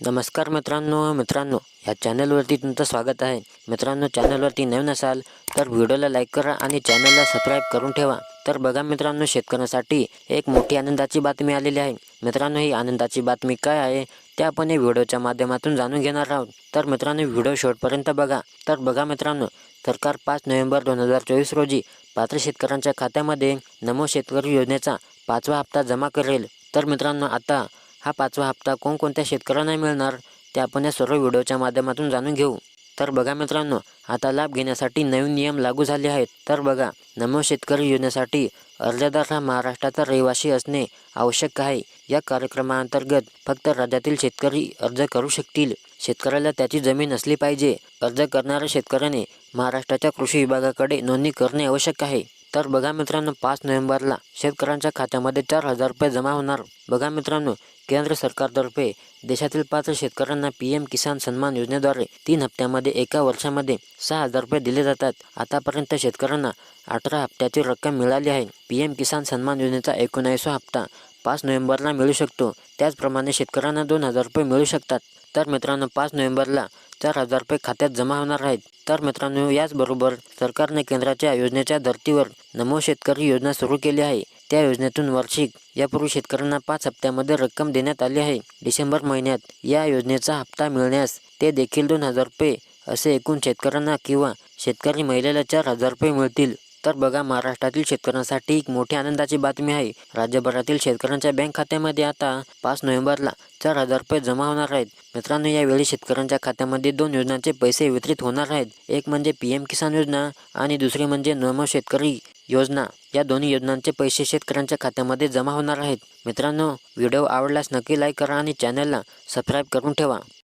नमस्कार मित्रांनो मित्रांनो या चॅनलवरती तुमचं स्वागत आहे. मित्रांनो चॅनलवरती नवीन असाल तर व्हिडिओला लाईक करा आणि चॅनलला सबस्क्राईब करून ठेवा. तर बघा मित्रांनो शेतकऱ्यांसाठी एक मोठी आनंदाची बातमी आलेली आहे. मित्रांनो ही आनंदाची बातमी काय आहे ते आपण या व्हिडिओच्या माध्यमातून जाणून घेणार आहोत. तर मित्रांनो व्हिडिओ शेवटपर्यंत बघा. तर बघा मित्रांनो सरकार पाच नोव्हेंबर दोन हजार चोवीस रोजी पात्र शेतकऱ्यांच्या खात्यामध्ये नमो शेतकरी योजनेचा पाचवा हप्ता जमा करेल. तर मित्रांनो आता हा पाचवा हप्ता कोणकोणत्या शेतकऱ्यांना मिळणार ते आपण या सर्व व्हिडिओच्या माध्यमातून जाणून घेऊ. तर बघा मित्रांनो आता लाभ घेण्यासाठी नवीन नियम लागू झाले आहेत. तर बघा नमो शेतकरी योजनेसाठी अर्जदार हा महाराष्ट्राचा रहिवासी असणे आवश्यक आहे. या कार्यक्रमाअंतर्गत फक्त राज्यातील शेतकरी अर्ज करू शकतील. शेतकऱ्याला त्याची जमीन असली पाहिजे. अर्ज करणाऱ्या शेतकऱ्याने महाराष्ट्राच्या कृषी विभागाकडे नोंदणी करणे आवश्यक आहे. तर बघा मित्रांनो पाच नोव्हेंबरला शेतकऱ्यांच्या खात्यामध्ये चार हजार रुपये जमा होणार. बघा मित्रांनो केंद्र सरकारतर्फे देशातील पात्र शेतकऱ्यांना पी एम किसान सन्मान योजनेद्वारे तीन हप्त्यामध्ये एका वर्षामध्ये सहा हजार रुपये दिले जातात. आतापर्यंत शेतकऱ्यांना अठरा हप्त्याची रक्कम मिळाली आहे. पी एम किसान सन्मान योजनेचा एकोणावीसवा हप्ता पाच नोव्हेंबरला मिळू शकतो. त्याचप्रमाणे शेतकऱ्यांना दोन हजार रुपये मिळू शकतात. तर मित्रांनो पाच नोव्हेंबरला चार हजार रुपये खात्यात जमा होणार आहेत. तर मित्रांनो याचबरोबर सरकारने केंद्राच्या योजनेच्या धर्तीवर नमो शेतकरी योजना सुरू केली आहे. त्या योजनेतून वार्षिक यापूर्वी शेतकऱ्यांना पाच हप्त्यामध्ये रक्कम देण्यात आली आहे. डिसेंबर महिन्यात या योजनेचा हप्ता मिळण्यास ते देखील दोन हजार रुपये असे एकूण शेतकऱ्यांना किंवा शेतकरी महिलेला चार हजार रुपये मिळतील. तर बघा महाराष्ट्रातील शेतकऱ्यांसाठी एक मोठी आनंदाची बातमी आहे. राज्यभरातील शेतकऱ्यांच्या बँक खात्यामध्ये आता पाच नोव्हेंबरला चार हजार रुपये जमा होणार आहेत. मित्रांनो यावेळी शेतकऱ्यांच्या खात्यामध्ये दोन योजनांचे पैसे वितरित होणार आहेत. एक म्हणजे पी एम किसान योजना आणि दुसरी म्हणजे नमो शेतकरी योजना. या दोन्ही योजनांचे पैसे शेतकऱ्यांच्या खात्यामध्ये जमा होणार आहेत. मित्रांनो व्हिडिओ आवडल्यास नक्की लाईक करा आणि चॅनलला सबस्क्राईब करून ठेवा.